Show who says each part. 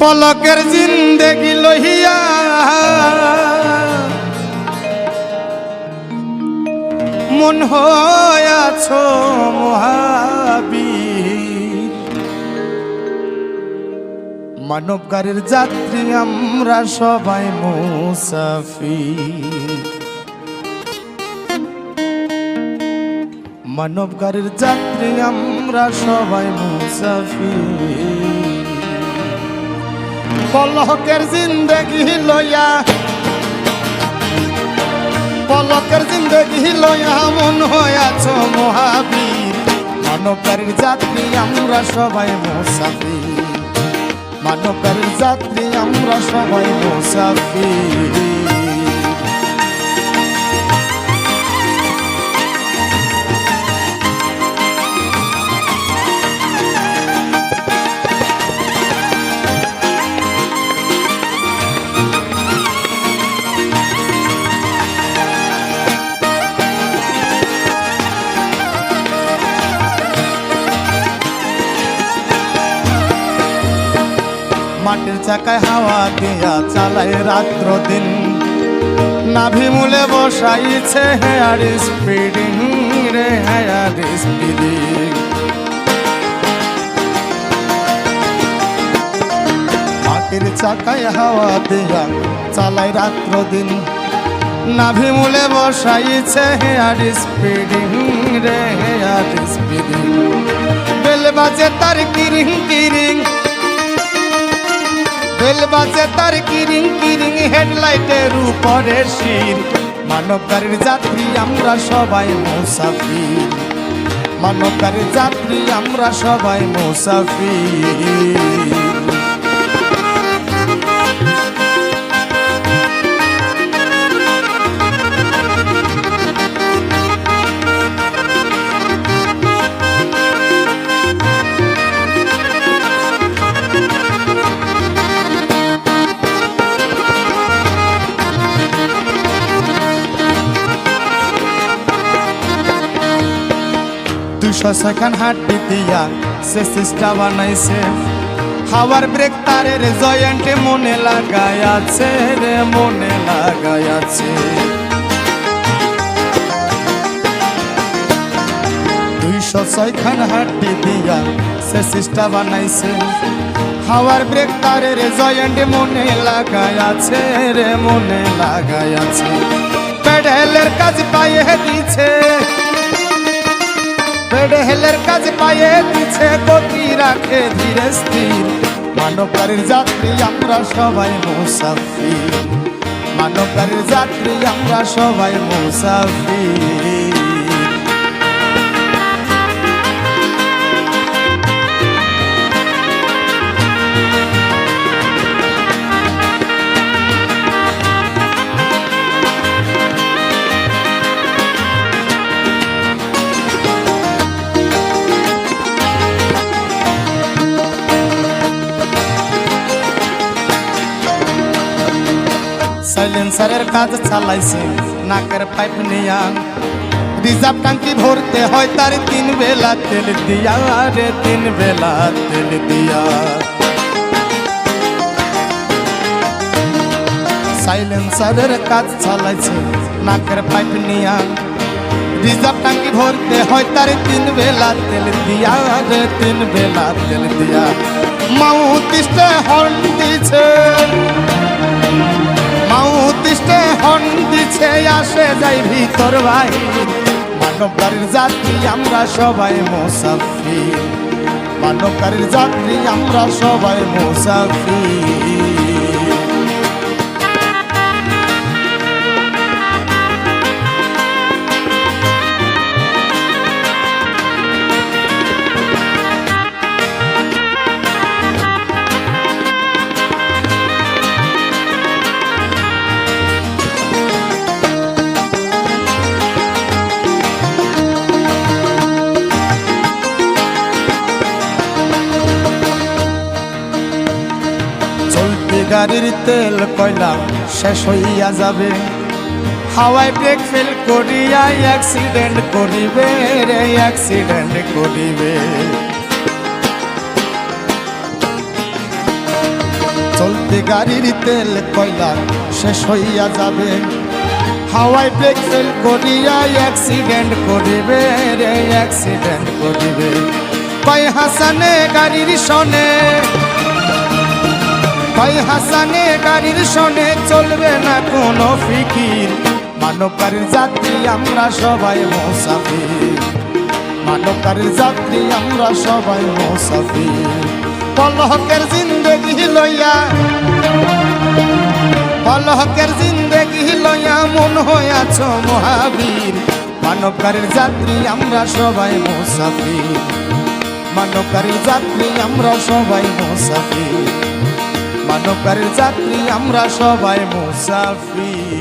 Speaker 1: পলকের জিন্দেগি লহিয়া মন হয়াছ মহাবীর। মানব গাড়ির যাত্রী আমরা সবাই মুসাফির। মানব গাড়ির যাত্রী আমরা সবাই মুসাফির। পলকের জিন্দগি লয়া পলকের জিন্দগি লয়া মন হয়াছ মহাবীর। মানবের যাত্রী আমরা সবাই মোসাফি মানবের যাত্রী আমরা সবাই মুসাফির। মাটির চাকায় হাওয়া দিয়া চালায় রাত্র দিন নাভি মূলে বসাইছে হেয়ার স্পিডিং, রে হেয়ার স্পিডিং। মাটির চাকায় হাওয়া দিয়া চালায় রাত্র দিন নাভি মূলে বসাইছে হেয়ার স্পিডিং, রে হেয়ার স্পিডিং। বেল বাজে তার কিরিং কিরিং। বাজে তার কিরিং কিরিং হেডলাইটের উপরে শির। মানব গাড়ির যাত্রী আমরা সবাই মুসাফির। মানব গাড়ির যাত্রী আমরা সবাই মুসাফির। সেখান হাঁটি দিয়া সে সিস্টা বানাইছে। হাওয়ার ব্রেক তারের জয়েন্টে মনে লাগাই আছে রে, মনে লাগাই আছে। দুইশো ছয়খান হাঁটি দিয়া সে সিস্টা বানাইছে। হাওয়ার ব্রেক তারের জয়েন্টে মনে লাগাই আছে রে, মনে লাগাই আছে। পেডেলের কাজ পায়ে দিছে পেডেলের কাজ পায়ে দিছে গতি রাখে ধীরে স্থির। মানবকারীর যাত্রী আমরা সবাই মুসাফির। মানবকারীর যাত্রী আমরা সবাই মুসাফির। সাইলেন্সারের কাজ চালাইছে। নাকের পাইপ নিয়া রিজার্ভ টাঙ্কি ভরতে হয় তার তিন বেলা তেল দিয়া রে, তিন বেলা তেল দিয়া। সাইলেন্সারের কাজ চালাইছে, নাকের পাইপ নিয়া রিজার্ভ টাঙ্কি ভরতে হয় তার তিন বেলা তেল দিয়া রে, তিন বেলা তেল দিয়া। মাউতিস্টে হর্ন দিছে। দিছে আসে যাই ভিতর ভাই। মানবকারীর যাত্রী আমরা সবাই মোসাফি মানবকারীর যাত্রী আমরা সবাই মুসাফির। গাড়ির তেল কয়লা শেষ হইয়া যাবে। হাওয়ায় ব্রেক ফেল করিয়া অ্যাক্সিডেন্ট করিবে রে অ্যাক্সিডেন্ট করিবে। চলতে গাড়ির তেল কয়লা শেষ হইয়া যাবে। হাওয়াই ব্রেক ফেল করিয়া অ্যাক্সিডেন্ট করিবে রে অ্যাক্সিডেন্ট করিবে। কয় হাসানে গাড়ির শোনে কয় হাসানে গাড়ির শোনে চলবে না কোনো ফিকির। মানবকার যাত্রী আমরা সবাই মোসাফির। মানবকার যাত্রী আমরা সবাই মোসাফির। পলহকের জিন্দগি লইয়া, পলহকের জিন্দগি লইয়া মন হইয়াছ মহাবীর। মানবকারের যাত্রী আমরা সবাই মোসাফির। মানবকারের যাত্রী আমরা সবাই মোসাফির। মানবকারের চাকরি আমরা সবাই মুসাফির।